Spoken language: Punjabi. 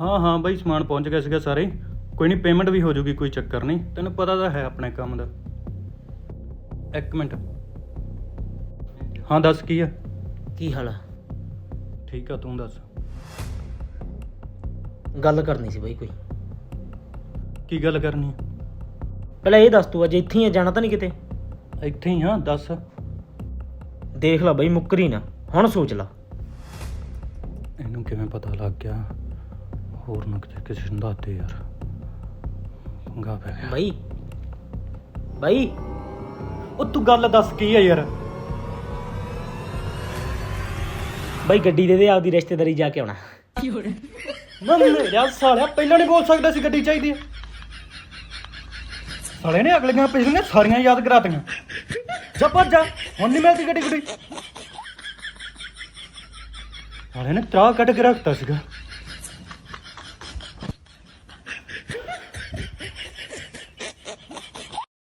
ਹਾਂ ਹਾਂ ਬਾਈ ਸਮਾਨ ਪਹੁੰਚ ਗਿਆ ਸੀਗਾ ਸਾਰੇ। ਕੋਈ ਨਹੀਂ ਪੇਮੈਂਟ ਵੀ ਹੋ ਜਾਊਗੀ ਕੋਈ ਚੱਕਰ ਨਹੀਂ। ਤੈਨੂੰ ਪਤਾ ਤਾਂ ਹੈ ਆਪਣੇ ਕੰਮ ਦਾ। ਇੱਕ ਮਿੰਟ। ਹਾਂ ਦੱਸ ਕੀ ਆ? ਕੀ ਹਾਲ ਆ? ਠੀਕ ਆ ਤੂੰ ਦੱਸ। ਗੱਲ ਕਰਨੀ ਸੀ ਬਈ ਕੋਈ। ਕੀ ਗੱਲ ਕਰਨੀ ਪਹਿਲਾਂ ਇਹ ਦੱਸ ਤੂੰ ਅੱਜ ਇੱਥੇ ਹੀ ਆ ਜਾਣਾ ਤਾਂ ਨਹੀਂ ਕਿਤੇ? ਇੱਥੇ ਹੀ ਹਾਂ ਦੱਸ। ਦੇਖ ਲੈ ਬਈ ਮੁੱਕਰੀ ਨਾ। ਹੁਣ ਸੋਚ ਲੈ। ਇਹਨੂੰ ਕਿਵੇਂ ਪਤਾ ਲੱਗ ਗਿਆ? ਹੋਰ ਨਾ ਕਿਤੇ ਕਿਸੇ ਨੂੰ ਦੱਸ ਦੇ ਯਾਰ ਪੰਗਾ ਪੈ ਗਿਆ ਬਈ ਬਈ ਉਹ ਤੂੰ ਗੱਲ ਦੱਸ ਕੀ ਆ ਯਾਰ ਬਈ ਗੱਡੀ ਦੇ ਦੇ ਆਪਦੀ ਰਿਸ਼ਤੇਦਾਰੀ ਜਾ ਕੇ ਆਉਣਾ ਮੈਂ ਮੇਰਾ ਸਾਲਿਆ ਪਹਿਲਾਂ ਨਹੀਂ ਬੋਲ ਸਕਦਾ ਸੀ ਗੱਡੀ ਚਾਹੀਦੀ ਹੈ ਸਾਲੇ ਨੇ ਅਗਲੀਆਂ ਪਿਛਲੀਆਂ ਸਾਰੀਆਂ ਯਾਦ ਕਰਾਤੀਆਂ ਜਾ ਭੱਜ ਜਾ ਹੁਣ ਨਹੀਂ ਮਿਲਦੀ ਗੱਡੀ ਗੁੱਡੀ ਸਾਲੇ ਨੇ ਤਰਾ ਕੱਢ ਕੇ ਰੱਖਤਾ ਸੀਗਾ